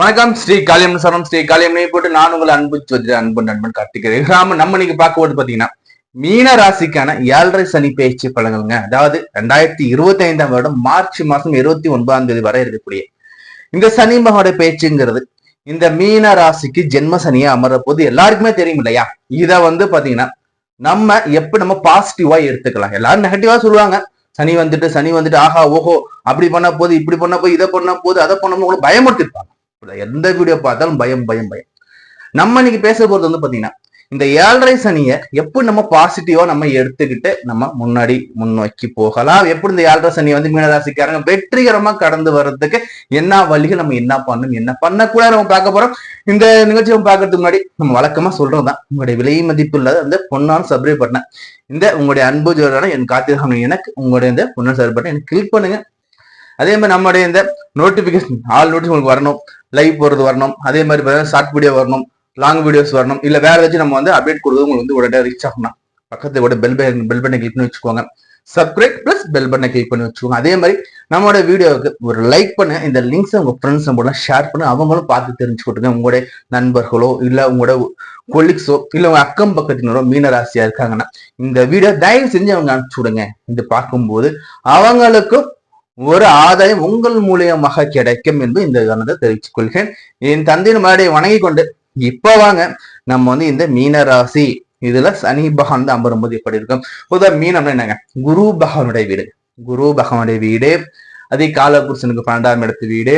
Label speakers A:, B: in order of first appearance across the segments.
A: வணக்கம் ஸ்ரீ காளியம் சரணம். ஸ்ரீ காளியம் போட்டு நான் உங்களை அன்பு அன்பு நண்பன் கார்த்திகிறேன் ராம நம்ம இன்னைக்கு பார்க்க போது பாத்தீங்கன்னா மீன ராசிக்கான ஏழரை சனி பயிற்சி பலன்கள்ங்க. அதாவது ரெண்டாயிரத்தி இருபத்தி ஐந்தாம் வருடம் மார்ச் மாசம் இருபத்தி ஒன்பதாம் தேதி வரை இருக்கக்கூடிய இந்த சனி மகோட பேச்சுங்கிறது இந்த மீன ராசிக்கு ஜென்ம சனியா அமர போது எல்லாருக்குமே தெரியும் இல்லையா? இதை வந்து பாத்தீங்கன்னா நம்ம எப்படி நம்ம பாசிட்டிவா எடுத்துக்கலாம். எல்லாரும் நெகட்டிவா சொல்லுவாங்க. சனி வந்துட்டு சனி வந்துட்டு ஆஹா ஓஹோ அப்படி பண்ண போது இப்படி பண்ண போது இதை பண்ண போது அதை பண்ண போது பயமுறுத்திருப்பாங்க. எந்த வீடியோ பார்த்தாலும் பயம் பயம் பயம். நம்ம இன்னைக்கு பேச போறது வந்து பாத்தீங்கன்னா இந்த ஏழரை சனியை எப்படி நம்ம பாசிட்டிவா நம்ம எடுத்துக்கிட்டு நம்ம முன்னாடி முன்னோக்கி போகலாம். எப்படி இந்த ஏழரை சனியை வந்து மீனராசிக்காரங்க வெற்றிகரமா கடந்து வர்றதுக்கு என்ன வழிகள் நம்ம என்ன பண்ணணும் என்ன பண்ணக்கூடாது நம்ம பார்க்க போறோம். இந்த நிகழ்ச்சி நம்ம பார்க்கறதுக்கு முன்னாடி நம்ம வழக்கமா சொல்றதுதான். உங்களுடைய விலை மதிப்பு இல்லாத அந்த பொண்ணான சப்ரை பட்டன இந்த உங்களுடைய அன்பு ஜோரான என் காத்திருக்கணும் எனக்கு உங்களுடைய இந்த பொண்ணான சப்ரை பட்டன் எனக்கு கிளிக் பண்ணுங்க. அதே மாதிரி நம்மளுடைய இந்த நோட்டிபிகேஷன் ஆல் நோட்டிஸ் உங்களுக்கு வரணும். லைவ் போகிறது வரணும். அதே மாதிரி பார்த்தீங்கன்னா ஷார்ட் வீடியோ வரணும். லாங் வீடியோஸ் வரணும். இல்லை வேற ஏதாச்சும் நம்ம வந்து அப்டேட் கொடுத்து உங்களுக்கு வந்து உடனே ரீச் ஆகணும் பக்கத்துல கூட பெல் பட்டன் பெல் பட்டனை கிளிக் பண்ணி வச்சுக்கோங்க. சப்ஸ்கிரைப் பிளஸ் பெல் பட்டனை கிளிக் பண்ணி வச்சுக்கோங்க. அதே மாதிரி நம்மளோட வீடியோவுக்கு ஒரு லைக் பண்ண. இந்த லிங்க்ஸை உங்கள் ஃப்ரெண்ட்ஸ் கூட ஷேர் பண்ணி. அவங்களும் பார்த்து தெரிஞ்சுக்கிட்டுங்க. உங்களுடைய நண்பர்களோ இல்லை உங்களோட கொலிக்ஸோ இல்லை உங்க அக்கம் பக்கத்தினரோ மீனராசியா இருக்காங்கன்னா இந்த வீடியோ தயவு செஞ்சு அவங்க அனுப்பிச்சு விடுங்க. இது பார்க்கும்போது அவங்களுக்கும் ஒரு ஆதாயம் உங்கள் மூலியமாக கிடைக்கும் என்று இந்த காரணத்தை தெரிவித்துக் கொள்கிறேன். என் தந்தையின் மறுபடியை வணங்கி கொண்டு இப்ப வாங்க நம்ம வந்து இந்த மீன ராசி இதுல சனி பகவான் தான் அமரும்போது எப்படி இருக்கும்? பொதுவாக மீனம்னா என்னங்க? குரு பகவானுடைய வீடு. குரு பகவானுடைய வீடு அதே காலபுருஷனுக்கு பன்னெண்டாம் இடத்து வீடு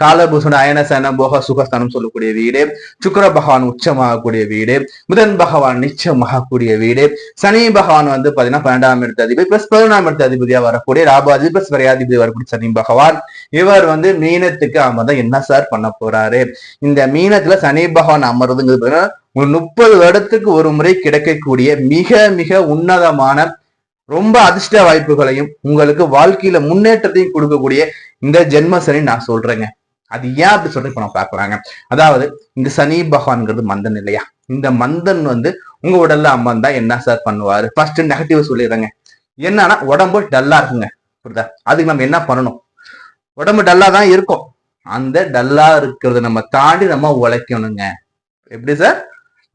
A: காலபூஷன் அயனசன போக சுகஸ்தானம் சொல்லக்கூடிய வீடு சுக்கர பகவான் உச்சமாகக்கூடிய வீடு புதன் பகவான் நிச்சயமாகக்கூடிய வீடு சனி பகவான் வந்து பாத்தீங்கன்னா பன்னெண்டாம் இடத்து அதிபதி பிளஸ் பதினொன்றாம் இடத்து அதிபதியா வரக்கூடிய ராபாதி பிளஸ் வரையாதிபதி வரக்கூடிய சனி பகவான். இவர் வந்து மீனத்துக்கு அமர்தான் என்ன சார் பண்ண போறாரு? இந்த மீனத்துல சனி பகவான் அமர்றதுங்கிறது பாத்தீங்கன்னா ஒரு முப்பது வருடத்துக்கு ஒரு முறை கிடைக்கக்கூடிய மிக மிக உன்னதமான ரொம்ப அதிர்ஷ்ட வாய்ப்புகளையும் உங்களுக்கு வாழ்க்கையில முன்னேற்றத்தையும் கொடுக்கக்கூடிய இந்த ஜென்மசனி நான் சொல்றேங்க. அது ஏன் அப்படி சொல்லி இப்போ நம்ம பார்க்கலாங்க அதாவது இந்த சனி பகவான்ங்கிறது மந்தன் இல்லையா? இந்த மந்தன் வந்து உங்க உடல்ல அம்மன் தான் என்ன சார் பண்ணுவாரு? ஃபர்ஸ்ட் நெகட்டிவ் சொல்லிடுறேங்க. என்னன்னா உடம்பு டல்லா இருக்குங்க. புரியுதா? அதுக்கு நம்ம என்ன பண்ணணும்? உடம்பு டல்லா தான் இருக்கும். அந்த டல்லா இருக்கிறத நம்ம தாண்டி நம்ம உழைக்கணுங்க. எப்படி சார்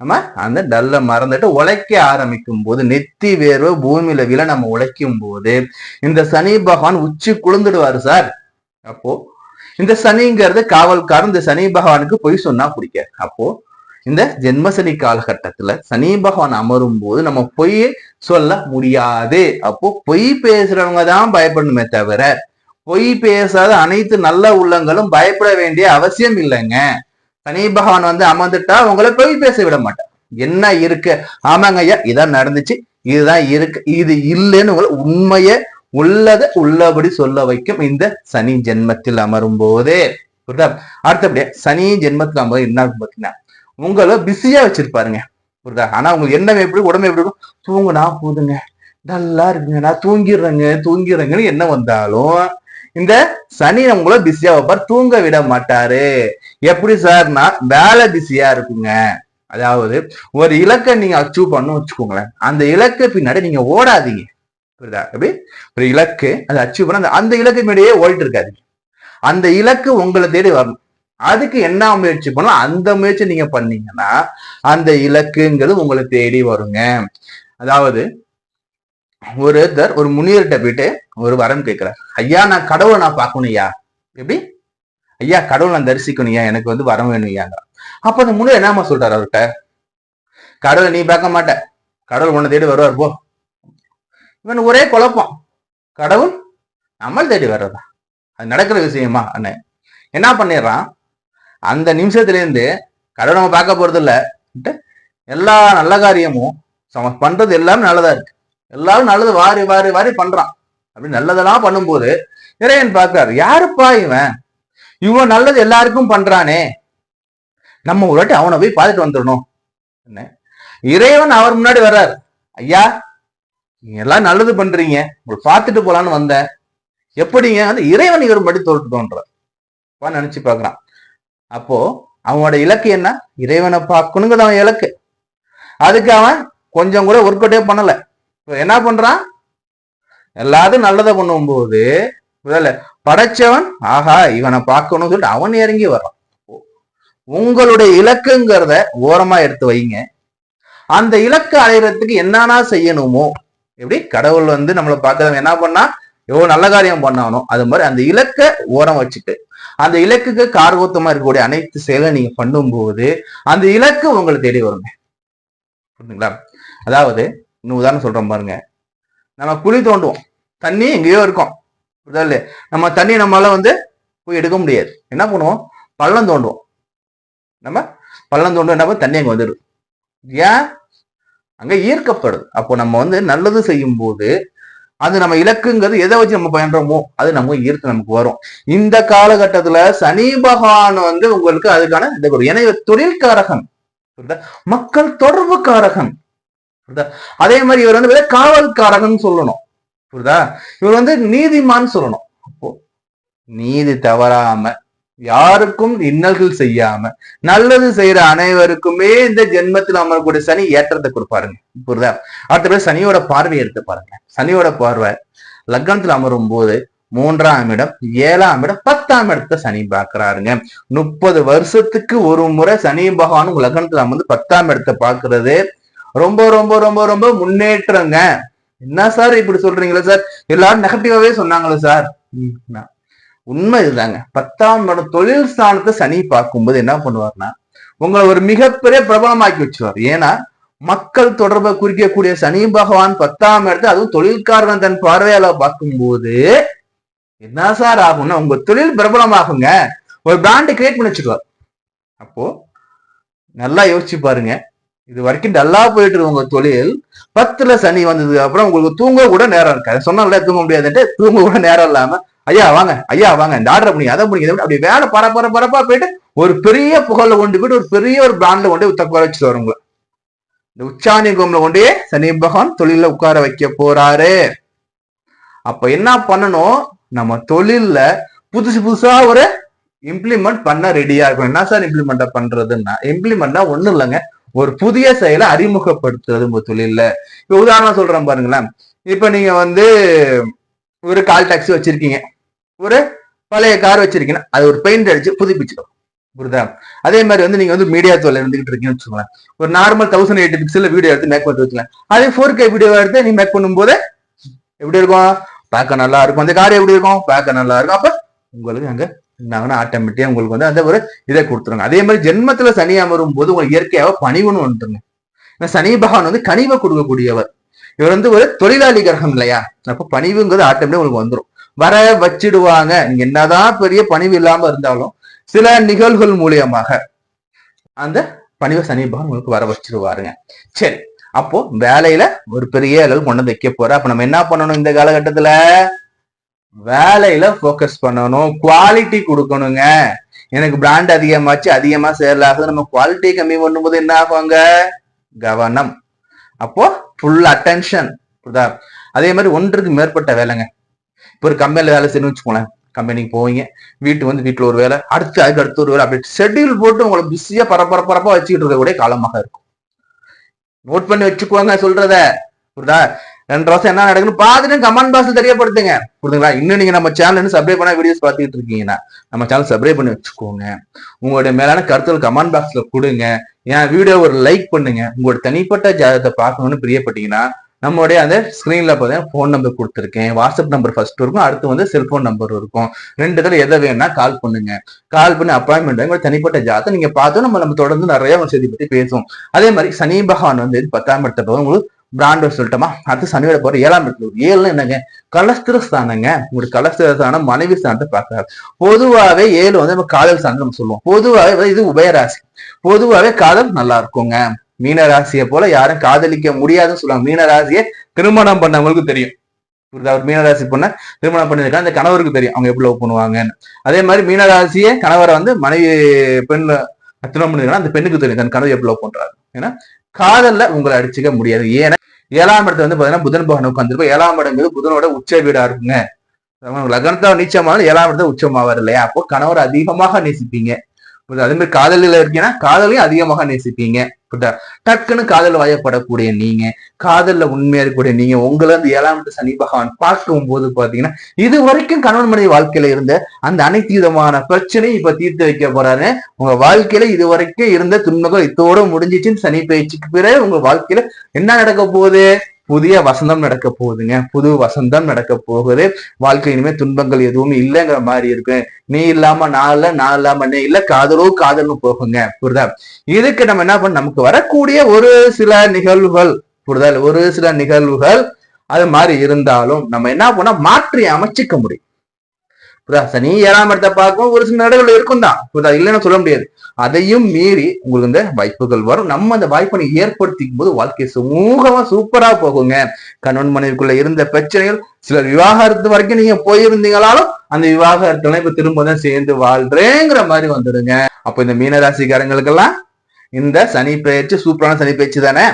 A: நம்ம அந்த டல்ல மறந்துட்டு உழைக்க ஆரம்பிக்கும் போது நெத்தி வேர்வை பூமியில விழ நம்ம உழைக்கும் போது இந்த சனி பகவான் உச்சி குளிர்ந்துடுவாரு சார் அப்போ இந்த சனிங்கிறது காவல்காரன் இந்த சனி பகவானுக்கு பொய் சொன்னா பிடிக்காது. அப்போ இந்த ஜென்மசனி காலகட்டத்துல சனி பகவான் அமரும் போது நம்ம பொய் சொல்ல முடியாது. அப்போ பொய் பேசுறவங்க தான் பயப்படணுமே தவிர பொய் பேசாத அனைத்து நல்ல உள்ளங்களும் பயப்பட வேண்டிய அவசியம் இல்லைங்க. சனி பகவான் வந்து அமர்ந்துட்டா உங்களை பொய் பேச விட மாட்டேன் என்ன இருக்கு? ஆமாங்க ஐயா இதான் நடந்துச்சு. இதுதான் இருக்கு. இது இல்லைன்னு உங்களை உண்மையை உள்ளத உள்ளபடி சொல்ல வைக்கும் இந்த சனி ஜென்மத்தில் அமரும் போதே. புரியுதா? அடுத்தபடியா சனி ஜென்மத்தில் அமரும் என்ன இருக்கும் பாத்தீங்கன்னா உங்களை பிஸியா வச்சிருப்பாருங்க புரியுதா? ஆனா உங்களுக்கு என்ன எப்படி உடம்பு எப்படி இருக்கும்? தூங்குனா போதுங்க. நல்லா இருக்குங்க நான் தூங்கிடுறேங்க தூங்கிடுறேங்கன்னு என்ன வந்தாலும் இந்த சனி உங்களை பிஸியா வைப்பார் தூங்க விட மாட்டாரு. எப்படி சார்னா வேலை பிஸியா இருக்குங்க. அதாவது ஒரு இலக்கை நீங்க அச்சீவ் பண்ணணும் வச்சுக்கோங்களேன். அந்த இலக்கை பின்னாடி நீங்க ஓடாதீங்க. புரியுதா? ஒரு இலக்கு அதை அச்சீவ் பண்ண அந்த அந்த இலக்கு முன்னாடியே ஓடிட்டு இருக்காது அந்த இலக்கு உங்களை தேடி வரணும். அதுக்கு என்ன முயற்சி பண்ணலாம் அந்த முயற்சி நீங்க பண்ணீங்கன்னா அந்த இலக்குங்கிறது உங்களை தேடி வருங்க. அதாவது ஒருத்தர் ஒரு முனிவர்கிட்ட போயிட்டு ஒரு வரம் கேட்கிறார். ஐயா நான் கடவுளை நான் பார்க்கணும் ஐயா. எப்படி? ஐயா கடவுளை நான் தரிசிக்கணும் ஐயா. எனக்கு வந்து வரம் வேணும் ஐயாங்க அப்ப அந்த முனிவர் என்னமா சொல்றாரு அவர்கிட்ட? கடவுளை நீ பார்க்க மாட்ட. கடவுள் உன்னை தேடி வருவார் போ. இவன் ஒரே குழப்பம். கடவுள் நம்மள் தேடி வர்றதா? அது நடக்கிற விஷயமா? அண்ணே. என்ன பண்ணிடுறான்? அந்த நிமிஷத்துலேருந்து கடவுள் நம்ம பார்க்க போறது எல்லா நல்ல காரியமும் அவன் பண்றது எல்லாமே நல்லதா இருக்கு. எல்லாரும் நல்லது வாரி வாரி வாரி பண்றான். அப்படி நல்லதெல்லாம் பண்ணும்போது இறைவன் பார்க்கிறாரு யாருப்பா இவன்? இவன் நல்லது எல்லாருக்கும் பண்றானே. நம்ம ஒரு வாட்டி அவனை போய் பார்த்துட்டு வந்துடணும். என்ன இறைவன் அவர் முன்னாடி வர்றார். ஐயா நீங்க எல்லாம் நல்லது பண்றீங்க. உங்களை பார்த்துட்டு போலான்னு வந்தேன். எப்படிங்க? அந்த இறைவன் இவர் மடி நினைச்சு பாக்குறான் அப்போ அவனோட இலக்கு என்ன? இறைவனை பார்க்கணுங்கிறது அவன் இலக்கு. அதுக்கு அவன் கொஞ்சம் கூட ஒர்க் அவுட்டே பண்ணல. இப்போ என்ன பண்றான்? எல்லாத்தையும் நல்லதை பண்ணும்போது முதல்ல படைச்சவன் ஆஹா இவனை பார்க்கணும்னு சொல்லிட்டு அவன் இறங்கி வர்றான். உங்களுடைய இலக்குங்கிறத ஓரமா எடுத்து வைங்க. அந்த இலக்கு அடையறதுக்கு என்னன்னா செய்யணுமோ எப்படி? கடவுள் வந்து நம்மளை பார்க்கறவங்க என்ன பண்ணா? எவ்வளவு நல்ல காரியம் பண்ணானோ? அது மாதிரி அந்த இலக்கை ஓரம் வச்சுட்டு அந்த இலக்குக்கு கார்கோத்தமா இருக்கக்கூடிய அனைத்து செயலை நீங்க பண்ணும்போது அந்த இலக்கு உங்களை தேடி வருங்க புரியுதுங்களா அதாவது இன்னும் உதாரணம் சொல்றோம் பாருங்க. நம்ம குழி தோண்டுவோம். தண்ணி எங்கேயோ இருக்கும். புரியுதா இல்லையா நம்ம தண்ணி நம்மளால வந்து போய் எடுக்க முடியாது. என்ன பண்ணுவோம்? பள்ளம் தோண்டுவோம். நம்ம பள்ளம் தோண்டும் என்ன தண்ணி அங்கே வந்துடும். ஏன்? அங்க ஈர்க்கப்படுது. அப்போ நம்ம வந்து நல்லது செய்யும் போது அது நம்ம இலக்குங்கிறது எதை வச்சு நம்ம பயின்றோமோ அது நம்ம ஈர்த்து நமக்கு வரும். இந்த காலகட்டத்துல சனி பகவான் வந்து உங்களுக்கு அதுக்கான இந்த ஒரு எனவே தொழில்காரகன். புரியுதா? மக்கள் தொடர்புக்காரகன் புரியுதா? அதே மாதிரி இவர் வந்து வெறும் காவல்காரகன் சொல்லணும். புரியுதா? இவர் வந்து நீதிமான் சொல்லணும். அப்போ நீதி தவறாம யாருக்கும் இன்னல்கள் செய்யாம நல்லது செய்யற அனைவருக்குமே இந்த ஜென்மத்தில் அமரக்கூடிய சனி ஏற்றத்தை கொடுப்பாருங்க. புரியுதா? அடுத்தபடி சனியோட பார்வை எடுத்து பாருங்க. சனியோட பார்வை லக்னத்தில் அமரும் போது மூன்றாம் இடம் ஏழாம் இடம் பத்தாம் இடத்தை சனி பார்க்கறாருங்க. முப்பது வருஷத்துக்கு ஒரு முறை சனி பகவான் உங்க லக்னத்துல அமர்ந்து பத்தாம் இடத்தை பாக்குறது ரொம்ப ரொம்ப ரொம்ப ரொம்ப முன்னேற்றங்க. என்ன சார் இப்படி சொல்றீங்களா சார்? எல்லாரும் நெகட்டிவாவே சொன்னாங்களா சார். உண்மை இதுதாங்க. பத்தாம் இடம் தொழில் ஸ்தானத்தை சனி பார்க்கும்போது என்ன பண்ணுவார்னா உங்களை ஒரு மிகப்பெரிய பிரபலமாக்கி வச்சுருவார். ஏன்னா மக்கள் தொடர்பை குறிக்கக்கூடிய சனி பகவான் பத்தாம் இடத்தை அதுவும் தொழில்காரன் தன் பார்வையால பார்க்கும்போது என்ன சார் ஆகும்னா உங்க தொழில் பிரபலமாகுங்க. ஒரு பிராண்டு கிரியேட் பண்ணி வச்சுருவார். அப்போ நல்லா யோசிச்சு பாருங்க. இது வரைக்கும் டல்லா போயிட்டு இருக்க உங்க தொழில். பத்துல சனி வந்ததுக்கு அப்புறம் உங்களுக்கு தூங்க கூட நேரம் இருக்காது. சொன்னால தூங்க முடியாதுன்ட்டு தூங்க கூட நேரம் இல்லாம ஐயா வாங்க. ஐயா வாங்க. இந்த ஆர்டர் பண்ணி அதை பண்ணி அப்படி வேலை பர பர பரப்பா போயிட்டு ஒரு பெரிய புகழ்ல கொண்டு போயிட்டு ஒரு பெரிய ஒரு பிராண்ட்ல கொண்டு உத்த உட்கார வச்சுட்டு வரும் இந்த உச்சாணி கோம்ல கொண்டே சனி பகவான் தொழில உட்கார வைக்க போறாரு. அப்ப என்ன பண்ணணும்? நம்ம தொழில்ல புதுசு புதுசா ஒரு இம்ப்ளிமெண்ட் பண்ண ரெடியா இருக்கும் என்ன சார் இம்ப்ளிமெண்ட் பண்றதுன்னா இம்ப்ளிமெண்ட்னா ஒண்ணும் இல்லைங்க. ஒரு புதிய செயலை அறிமுகப்படுத்துறது உங்க தொழில்ல. இப்ப உதாரணம் சொல்றேன் பாருங்களேன். இப்ப நீங்க வந்து ஒரு கால் டாக்ஸி வச்சிருக்கீங்க. ஒரு பழைய கார் வச்சிருக்கீங்கன்னா அது ஒரு பெயிண்ட் அடிச்சு புதுப்பிச்சுக்கணும் புரியுதா? அதே மாதிரி வந்து நீங்க வந்து மீடியா தொழில் இருந்துகிட்டு இருக்கீங்கன்னு வச்சுக்கோங்களேன். ஒரு நார்மல் தௌசண்ட் எயிட்டி பிக்சல்ல வீடியோ எடுத்து மேக் பண்ணி வச்சுக்கலாம் அதே ஃபோர் கே வீடியோ எடுத்து நீ மேக் பண்ணும்போது எப்படி இருக்கும்? பார்க்க நல்லா இருக்கும். அந்த கார் எப்படி இருக்கும்? பார்க்க நல்லா இருக்கும். அப்ப உங்களுக்கு அங்க என்னாங்கன்னா ஆட்டோமேட்டிக்கா உங்களுக்கு வந்து அந்த ஒரு இதை கொடுத்துருங்க. அதே மாதிரி ஜென்மத்துல சனி அமரும் போது உங்களுக்கு இயற்கையாக பணிவுன்னு வந்துருங்க ஏன்னா சனி பகவான் வந்து கனிவை கொடுக்கக்கூடியவர். இவர் வந்து ஒரு தொழிலாளி கிரகம் இல்லையா? அப்ப பணிவுங்கிறது ஆட்டோமேட்டிக் உங்களுக்கு வந்துடும் வர வச்சிடுவாங்க. நீங்க என்னதான் பெரிய பணிவு இல்லாம இருந்தாலும் சில நிகழ்வுகள் மூலியமாக அந்த பணிவை சனி பகவான் உங்களுக்கு வர வச்சிருவாருங்க சரி அப்போ வேலையில ஒரு பெரிய அளவு கொண்டு வந்து வைக்க போற அப்ப நம்ம என்ன பண்ணணும் இந்த காலகட்டத்துல? வேலையில ஃபோக்கஸ் பண்ணணும். குவாலிட்டி கொடுக்கணுங்க. எனக்கு பிராண்ட் அதிகமாச்சு அதிகமா சேல் ஆகுது. நம்ம குவாலிட்டி கம்மி பண்ணும்போது என்ன ஆகுவாங்க கவனம். அப்போ ஃபுல் அட்டென்ஷன் அதே மாதிரி ஒன்றுக்கு மேற்பட்ட வேலைங்க. இப்போ ஒரு கம்பெனியில் வேலை செய்யணும்னு வச்சுக்கோங்களேன். கம்பெனிக்கு போவீங்க. வீட்டு வந்து வீட்டில் ஒரு வேலை. அடுத்து அதுக்கு அடுத்து ஒரு வேலை. அப்படி ஷெட்யூல் போட்டு உங்களை பிஸியாக பரபர வச்சுக்கிட்டு இருக்கக்கூடிய காலமாக இருக்கும். நோட் பண்ணி வச்சுக்கோங்க சொல்றத. புரியுதா? ரெண்டு வருஷம் என்ன நடக்குன்னு பார்த்துட்டு கமெண்ட் பாக்ஸ்ல தெரியப்படுத்துங்க. புரியுதுங்களா? இன்னும் நீங்க நம்ம சேனல் சப்ஸ்கிரைப் பண்ண வீடியோஸ் பார்த்துட்டு இருக்கீங்கன்னா நம்ம சேனல் சப்ஸ்கிரைப் பண்ணி வச்சுக்கோங்க. உங்களுடைய மேலான கருத்துக்கள் கமெண்ட் பாக்ஸ்ல கொடுங்க. என் வீடியோ ஒரு லைக் பண்ணுங்க. உங்களோட தனிப்பட்ட ஜாதகத்தை பார்க்கணும்னு பிரியப்பட்டீங்கன்னா நம்மளுடைய அந்த ஸ்கிரீன்ல பார்த்தீங்கன்னா ஃபோன் நம்பர் கொடுத்துருக்கேன். வாட்ஸ்அப் நம்பர் ஃபர்ஸ்ட் இருக்கும். அடுத்து வந்து செல்போன் நம்பர் இருக்கும். ரெண்டு இதில் எதை வேணா கால் பண்ணுங்க. கால் பண்ணி அப்பாயின்மெண்ட் உங்களோட தனிப்பட்ட ஜாதத்தை நீங்க பார்த்தோம் நம்ம நம்ம தொடர்ந்து நிறைய ஒரு செய்தி பத்தி பேசுவோம். அதே மாதிரி சனி பகவான் வந்து பத்தாம் இடத்த போது உங்களுக்கு பிராண்ட் சொல்லட்டுமா? அடுத்து சனியோட போற ஏழாம் இடத்துல ஒரு ஏழுல என்னங்க? கலஸ்திர ஸ்தானங்க உங்களுக்கு கலஸ்திர ஸ்தானம் மனைவி ஸ்தானத்தை பார்க்கறாரு. பொதுவாகவே ஏழு வந்து நம்ம காதல் ஸ்தானம் நம்ம சொல்லுவோம். பொதுவாகவே இது உபயராசி. பொதுவாகவே காதல் நல்லா இருக்குங்க. மீன ராசியை போல யாரும் காதலிக்க முடியாதுன்னு சொல்லுவாங்க. மீன ராசியை திருமணம் பண்ணவங்களுக்கு தெரியும். புரியுதா? ஒரு மீனராசி பொண்ணை திருமணம் பண்ணிருக்கா அந்த கணவருக்கு தெரியும். அவங்க எப்படி லவ் பண்ணுவாங்கன்னு. அதே மாதிரி மீனராசியே கணவரை வந்து மனைவி பெண் திருமணம் பண்ணிருக்கா அந்த பெண்ணுக்கு தெரியும். தன் கணவர் எப்படி லவ் பண்றாரு. ஏன்னா காதல்ல உங்களை அடிச்சுக்க முடியாது. ஏன்னா ஏழாம் இடத்துல வந்து பாத்தீங்கன்னா புதன் பகவான் உட்காந்துருப்போம் ஏழாம் இடங்கிறது புதனோட உச்ச வீடா இருக்குங்க. லக்னத்தை நீச்சமானாலும் ஏழாம் இடத்துல உச்சமாவார் இல்லையா? அப்போ கணவர் அதிகமாக நேசிப்பீங்க. அதே மாதிரி காதலில் இருக்கீங்கன்னா காதலையும் அதிகமாக நேசிப்பீங்க. புரியுதா? டக்குன்னு காதல் வயப்படக்கூடிய நீங்க காதல்ல உண்மையா இருக்கக்கூடிய நீங்க உங்களை அந்த ஏழாம் சனி பகவான் பார்க்கும் போது பாத்தீங்கன்னா இது வரைக்கும் கணவன் மனைவி வாழ்க்கையில இருந்த அந்த அனைத்து விதமான பிரச்சனையும் இப்ப தீர்த்து வைக்க போறாரு. உங்க வாழ்க்கையில இது வரைக்கும் இருந்த துன்பங்கள் இதோட முடிஞ்சிச்சுன்னு சனி பயிற்சிக்கு பிறகு உங்க வாழ்க்கையில என்ன நடக்க போகுது? புதிய வசந்தம் நடக்க போகுதுங்க. புது வசந்தம் நடக்க போகுது. வாழ்க்கை இனிமே துன்பங்கள் எதுவும் இல்லைங்கிற மாதிரி இருக்கு. நீ இல்லாம நான் இல்ல நான் இல்லாம நீ இல்ல காதலோ காதலும் போகுங்க. புரியுதா? இதுக்கு நம்ம என்ன பண்ண நமக்கு வரக்கூடிய ஒரு சில நிகழ்வுகள் புரிதல் ஒரு சில நிகழ்வுகள் அது மாதிரி இருந்தாலும் நம்ம என்ன பண்ணா மாற்றி அமைச்சிக்க முடியும். புரியுதா சனி ஏழாம் இடத்தை பார்க்கும் ஒரு சில நடுவில் இருக்கும் தான் புரியுதா இல்லைன்னு சொல்ல முடியாது. அதையும் மீறி உங்களுக்கு இந்த வாய்ப்புகள் வரும். நம்ம அந்த வாய்ப்பை ஏற்படுத்திக்கும் போது வாழ்க்கை சுமூகமா சூப்பரா போகுங்க. கணவன் மனைவிக்குள்ள இருந்த பிரச்சனைகள் சிலர் விவாகரத்து வரைக்கும் நீங்க போயிருந்தீங்களாலும் அந்த விவாகரத்துல இப்ப திரும்ப தான் சேர்ந்து வாழ்றேங்கிற மாதிரி வந்துடுங்க. அப்ப இந்த மீனராசிக்காரங்களுக்கெல்லாம் இந்த சனி பயிற்சி சூப்பரான சனி பயிற்சி தானே?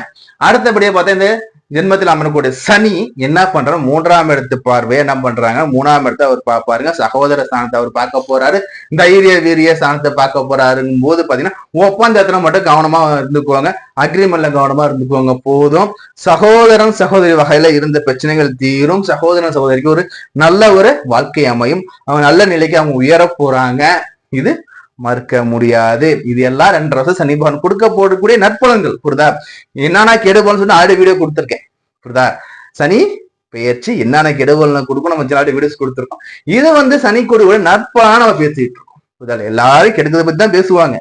A: அடுத்தபடியே பார்த்தா இந்த ஜென்மத்தில் அமரக்கூடிய சனி என்ன பண்றாரு? மூன்றாம் இடத்து பார்வை என்ன பண்றாங்க? மூணாம் இடத்தை அவர் பார்ப்பாருங்க. சகோதர ஸ்தானத்தை அவர் பார்க்க போறாரு. தைரிய வீரிய ஸ்தானத்தை பார்க்க போறாருங்கும் போது பாத்தீங்கன்னா ஒப்பந்தத்துல மட்டும் கவனமா இருந்துக்குவாங்க அக்ரிமெண்ட்ல கவனமா இருந்துக்குவாங்க போதும். சகோதரன் சகோதரி வகையில இருந்த பிரச்சனைகள் தீரும். சகோதரன் சகோதரிக்கு ஒரு நல்ல ஒரு வாழ்க்கை அமையும். அவங்க நல்ல நிலைக்கு அவங்க உயர போறாங்க. இது மறுக்க முடியாது. இது எல்லாம் ரெண்டு வருஷம் சனி பகவான் கொடுக்க போடக்கூடிய நற்பலன்கள் புரிதா என்னன்னா கெடுபலன்னு சொல்லி ஆடு வீடியோ கொடுத்துருக்கேன் புரிதா சனி பெயர்ச்சி என்னென்ன கெடுபல் கொடுக்கும் நம்ம சில வீடியோஸ் கொடுத்துருக்கோம். இது வந்து சனி கொடுக்க நட்பான நம்ம பேசிட்டு இருக்கோம் புரிதா எல்லாரும் கெடுக்கிறத பத்தி தான் பேசுவாங்க.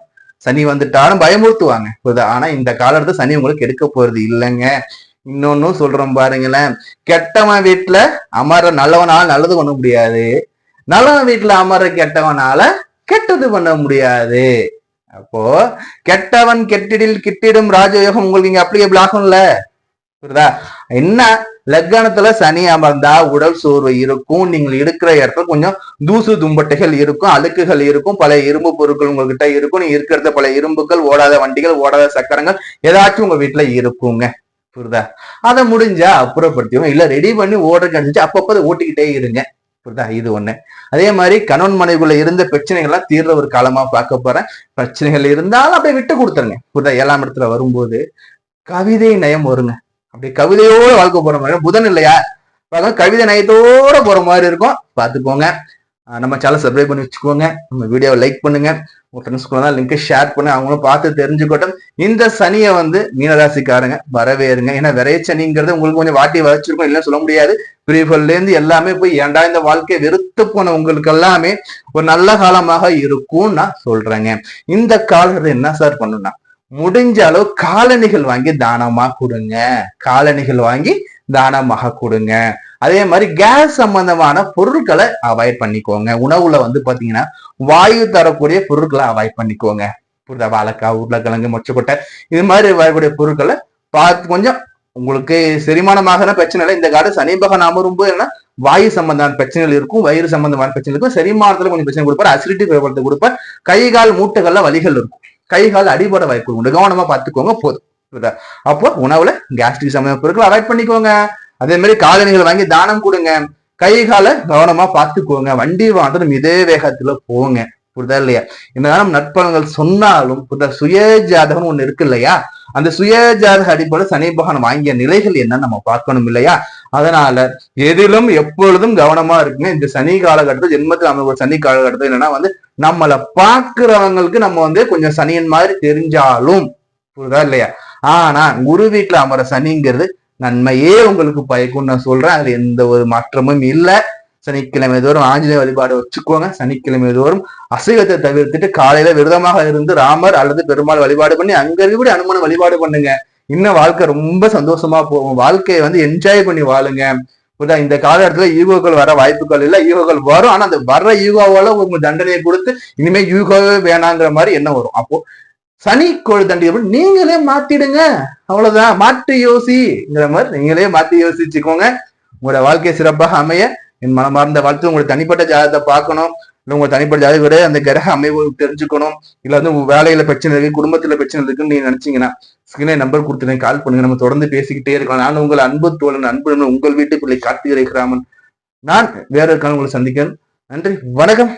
A: சனி வந்துட்டாலும் பயமுறுத்துவாங்க புரிதா ஆனா இந்த காலத்துல சனி உங்களுக்கு எடுக்க போறது இல்லைங்க. இன்னொன்னும் சொல்றோம் பாருங்களேன் கெட்டவன் வீட்டுல அமர நல்லவனால நல்லது பண்ண முடியாது. நல்லவன் வீட்டுல அமர கெட்டவனால கெட்டது பண்ண முடியாது. அப்போ கெட்டவன் கெட்டிடில் கிட்டிடும் ராஜயோகம் உங்களுக்கு இங்க அப்படியே ஆகும்ல? புரியுதா? என்ன? லக்னத்துல சனி அமர்ந்தா உடல் சோர்வு இருக்கும். நீங்கள் இருக்கிற இடத்துல கொஞ்சம் தூசு தும்பட்டைகள் இருக்கும் அழுக்குகள் இருக்கும் பல இரும்பு பொருட்கள் உங்ககிட்ட இருக்கும். நீங்க இருக்கிறத பல இரும்புகள் ஓடாத வண்டிகள் ஓடாத சக்கரங்கள் ஏதாச்சும் உங்க வீட்டுல இருக்குங்க. புரியுதா? அதை முடிஞ்சா அப்புறப்படுத்தியும் இல்ல ரெடி பண்ணி ஓடுற கிடைச்சிச்சு அப்பப்போ ஓட்டிக்கிட்டே இருங்க. புரியுதா இது ஒண்ணு. அதே மாதிரி கணவன் மனைவிக்குள்ள இருந்த பிரச்சனைகள்லாம் தீர்ற ஒரு காலமா பார்க்க போறேன். பிரச்சனைகள் இருந்தாலும் அப்படியே விட்டு கொடுத்துருங்க. புரியுதா ஏழாம் இடத்துல வரும்போது கவிதை நயம் வருங்க. அப்படி கவிதையோட வாழ்க்கை போற மாதிரி. புதன் இல்லையா? கவிதை நயத்தோட போற மாதிரி இருக்கும். பாத்துக்கோங்க நம்ம சேனல் சப்ஸ்கிரைப் பண்ணி வச்சுக்கோங்க. நம்ம வீடியோவை லைக் பண்ணுங்க. உங்க ஃப்ரெண்ட்ஸ்க்குள்ள தான் ஷேர் பண்ணி அவங்களும் பார்த்து தெரிஞ்சுக்கட்டும். இந்த சனியை வந்து மீனராசிக்காரங்க வரவேறுங்க. ஏன்னா விரைய சனிங்கிறது உங்களுக்கு கொஞ்சம் வாட்டி வச்சிருக்கும் இல்லைன்னு சொல்ல முடியாது. பிரிவுகள்ல இருந்து எல்லாமே போய் ஏன்டா இந்த வாழ்க்கையை வெறுத்து போன உங்களுக்கு எல்லாமே ஒரு நல்ல காலமாக இருக்கும்னு நான் சொல்றேங்க. இந்த காலத்துல என்ன சார் பண்ணணும்னா முடிஞ்ச அளவு காலணிகள் வாங்கி தானமா கொடுங்க. காலணிகள் வாங்கி தானமாக கொடுங்க. அதே மாதிரி கேஸ் சம்பந்தமான பொருட்களை அவாய்ட் பண்ணிக்கோங்க. உணவுல வந்து பாத்தீங்கன்னா வாயு தரக்கூடிய பொருட்களை அவாய்ட் பண்ணிக்கோங்க. புரிதா வாழைக்காய் உருளைக்கிழங்கு மொச்சக்கொட்டை இது மாதிரி வரக்கூடிய பொருட்களை பார்த்து கொஞ்சம் உங்களுக்கு செரிமானமாக பிரச்சனை இல்லை. இந்த காலம் சனிபகன் பகவான் அமரும்போது என்ன வாயு சம்பந்தமான பிரச்சனைகள் இருக்கும் வயிறு சம்பந்தமான பிரச்சனை இருக்கும். செரிமானத்துல கொஞ்சம் பிரச்சனை கொடுப்பார் அசிடிட்டி குறைபாடு கொடுப்பார். கை கால் மூட்டைகள்ல வலிகள் இருக்கும். கை கால் அடிபட வாய்ப்பு உண்டு. கவனமா பார்த்துக்கோங்க போதும். அப்போ உணவுல கேஸ்ட்ரிக் சம்பந்த பொருட்களை அவாய்ட் பண்ணிக்கோங்க. அதே மாதிரி காலணிகள் வாங்கி தானம் கொடுங்க. கை காலை கவனமா பார்த்துக்கோங்க. வண்டி வாங்க இதே வேகத்துல போங்க. புரியுதா இல்லையா? என்னதான் நட்பங்கள் சொன்னாலும் புரிதா சுய ஜாதகம் ஒண்ணு இருக்கு இல்லையா? அந்த சுய ஜாதக அடிப்படையில் சனி பகவான் வாங்கிய நிலைகள் என்னன்னு நம்ம பார்க்கணும் இல்லையா? அதனால எதிலும் எப்பொழுதும் கவனமா இருக்குங்க. இந்த சனி காலகட்டத்தில் ஜென்மத்தில் நம்ம ஒரு சனி காலகட்டத்தில் என்னன்னா வந்து நம்மளை பார்க்கிறவங்களுக்கு நம்ம வந்து கொஞ்சம் சனியன் மாதிரி தெரிஞ்சாலும் புரிதா இல்லையா? ஆனா குரு வீட்டுல அமர சனிங்கிறது நன்மையே உங்களுக்கு பயக்கும். நான் சொல்றேன் அது எந்த ஒரு மாற்றமும் இல்லை. சனிக்கிழமை தோறும் ஆஞ்சநேய வழிபாடு வச்சுக்கோங்க. சனிக்கிழமை தோறும் அசைவத்தை தவிர்த்துட்டு காலையில விரதமாக இருந்து ராமர் அல்லது பெருமாள் வழிபாடு பண்ணி அங்க இருக்கக்கூடிய அனுமனை வழிபாடு பண்ணுங்க. இன்னும் வாழ்க்கை ரொம்ப சந்தோஷமா போகும். வாழ்க்கையை வந்து என்ஜாய் பண்ணி வாழுங்க. புரியுதா? இந்த காலகட்டத்துல ஈகோக்கள் வர வாய்ப்புகள் இல்லை. ஈகோக்கள் வரும். ஆனா அந்த வர்ற ஈகோவால உங்களுக்கு தண்டனையை கொடுத்து இனிமே ஈகோவே வேணாங்கிற மாதிரி என்ன வரும். அப்போ சனி கோழி தண்டியை நீங்களே மாத்திடுங்க. அவ்வளவுதான். மாற்றி யோசிங்கிற மாதிரி நீங்களே மாத்தி யோசிச்சுக்கோங்க. உங்களோட வாழ்க்கை சிறப்பாக அமைய. என் மனமார்ந்த வாழ்த்து. உங்களுக்கு தனிப்பட்ட ஜாதகத்தை பார்க்கணும். இல்லை உங்க தனிப்பட்ட ஜாதகம் விட அந்த கிரக அமைவு தெரிஞ்சுக்கணும். இல்ல வந்து உங்க வேலையில பிரச்சனை இருக்கு குடும்பத்துல பிரச்சனை இருக்குன்னு நீங்க நினைச்சீங்கன்னா ஸ்கிரீனை நம்பர் கொடுத்துருங்க கால் பண்ணுங்க. நம்ம தொடர்ந்து பேசிக்கிட்டே இருக்கலாம். நான் உங்கள் அன்பு தோழன் அன்பு உங்கள் வீட்டு பிள்ளை கார்த்திகரை கிராமன் நான் வேற ஒரு காலம் உங்களை சந்திக்கிறேன். நன்றி. வணக்கம்.